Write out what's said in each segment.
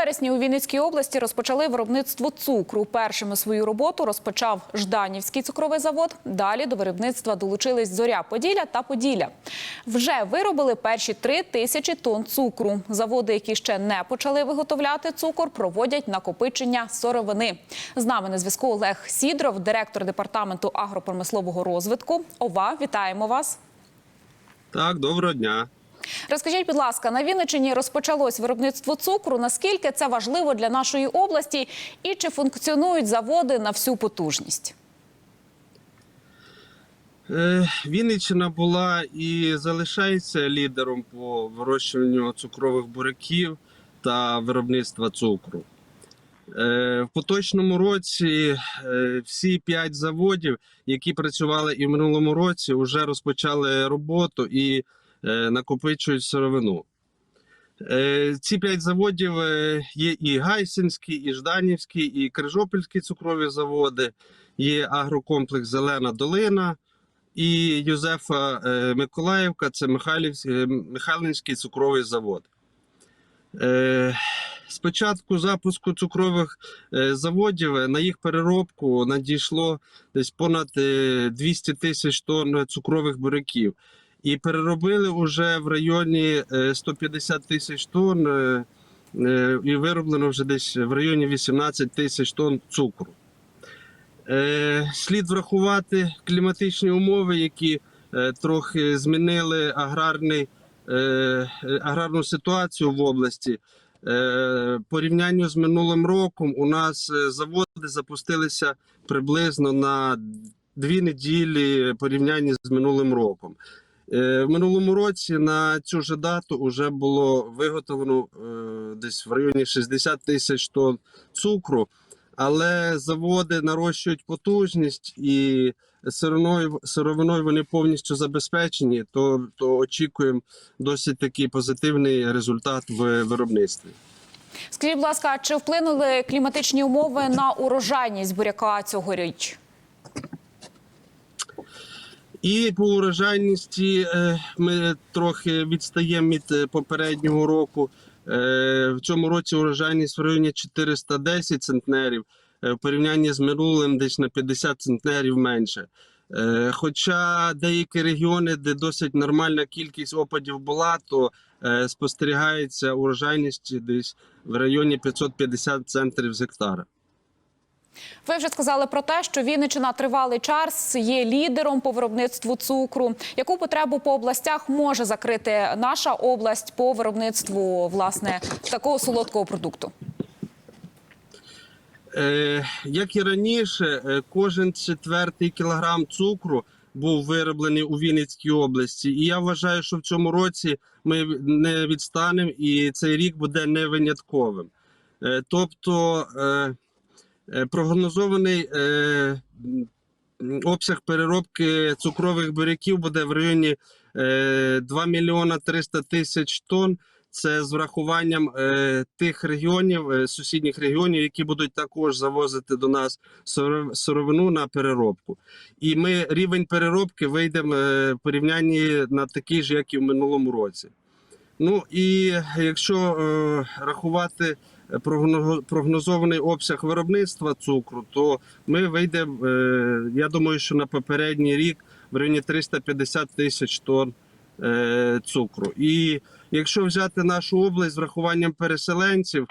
вересні у Вінницькій області розпочали виробництво цукру. Першими свою роботу розпочав Жданівський цукровий завод. Далі до виробництва долучились Зоря Поділля та Поділля. Вже виробили перші три тисячі тонн цукру. Заводи, які ще не почали виготовляти цукор, проводять накопичення сировини. З нами на зв'язку Олег Сідров, директор департаменту агропромислового розвитку. Ова, вітаємо вас. Так, доброго дня. Розкажіть, будь ласка, на Вінниччині розпочалось виробництво цукру. Наскільки це важливо для нашої області, і чи функціонують заводи на всю потужність? Е, Вінниччина була і залишається лідером по вирощуванню цукрових буряків та виробництва цукру. Е, В поточному році е, всі п'ять заводів, які працювали і в минулому році, вже розпочали роботу і накопичують сировину. Е, Ці п'ять заводів е, є і Гайсинський, і Жданівський, і Крижопільські цукрові заводи, є агрокомплекс Зелена Долина і Юзефа е, Миколаївка це Михайлівський, е, цукровий завод. Е, З початку запуску цукрових е, заводів е, на їх переробку надійшло десь понад е, 200 тисяч тонн цукрових буряків. І переробили вже в районі е, 150 тисяч тонн, е, е, і вироблено вже десь в районі 18 тисяч тонн цукру. Е, Слід врахувати кліматичні умови, які е, трохи змінили аграрний, е, е, аграрну ситуацію в області. Е, Порівнянню з минулим роком у нас е, заводи запустилися приблизно на дві неділі порівнянні з минулим роком. Е, В минулому році на цю ж дату вже було виготовлено е, десь в районі 60 тисяч тонн цукру, але заводи нарощують потужність і сировиною, вони повністю забезпечені, то, то очікуємо досить такий позитивний результат в виробництві. Скажіть, будь ласка, чи вплинули кліматичні умови на урожайність буряка цьогоріч? І по урожайності е, ми трохи відстаємо від е, попереднього року. Е, В цьому році урожайність в районі 410 центнерів, в порівнянні з минулим десь на 50 центнерів менше. Хоча деякі регіони, де досить нормальна кількість опадів була, то спостерігається урожайність десь в районі 550 центрів з гектара. Ви вже сказали про те, що Вінниччина тривалий час є лідером по виробництву цукру. Яку потребу по областях може закрити наша область по виробництву власне такого солодкого продукту? Е, як і раніше, е, кожен четвертий кілограм цукру був вироблений у Вінницькій області. І я вважаю, що в цьому році ми не відстанемо, і цей рік буде не винятковим. Е, тобто прогнозований е, обсяг переробки цукрових буряків буде в районі е, 2 мільйона 300 тисяч тонн. Це з врахуванням е, тих регіонів, е, сусідніх регіонів, які будуть також завозити до нас сировину на переробку. І ми рівень переробки вийдемо е, в порівнянні на такий ж, як і в минулому році. Ну і якщо е, рахувати прогнозований обсяг виробництва цукру, то ми вийдемо, е, я думаю, що на попередній рік в районі 350 тисяч тонн е, цукру. І якщо взяти нашу область з врахуванням переселенців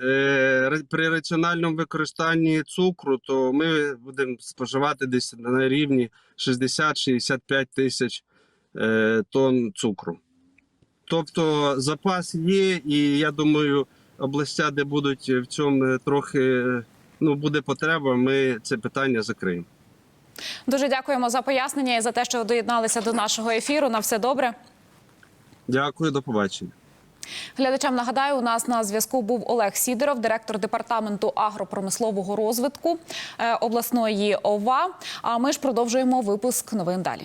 е, при раціональному використанні цукру, то ми будемо споживати десь на рівні 60-65 тисяч тонн цукру. Тобто запас є, і я думаю, областя, де будуть в цьому е, трохи е, ну, буде потреба, ми це питання закриємо. Дуже дякуємо за пояснення і за те, що доєдналися до нашого ефіру. На все добре. Дякую, до побачення. Глядачам нагадаю, у нас на зв'язку був Олег Сідоров, директор департаменту агропромислового розвитку е, обласної ОВА. А ми ж продовжуємо випуск новин далі.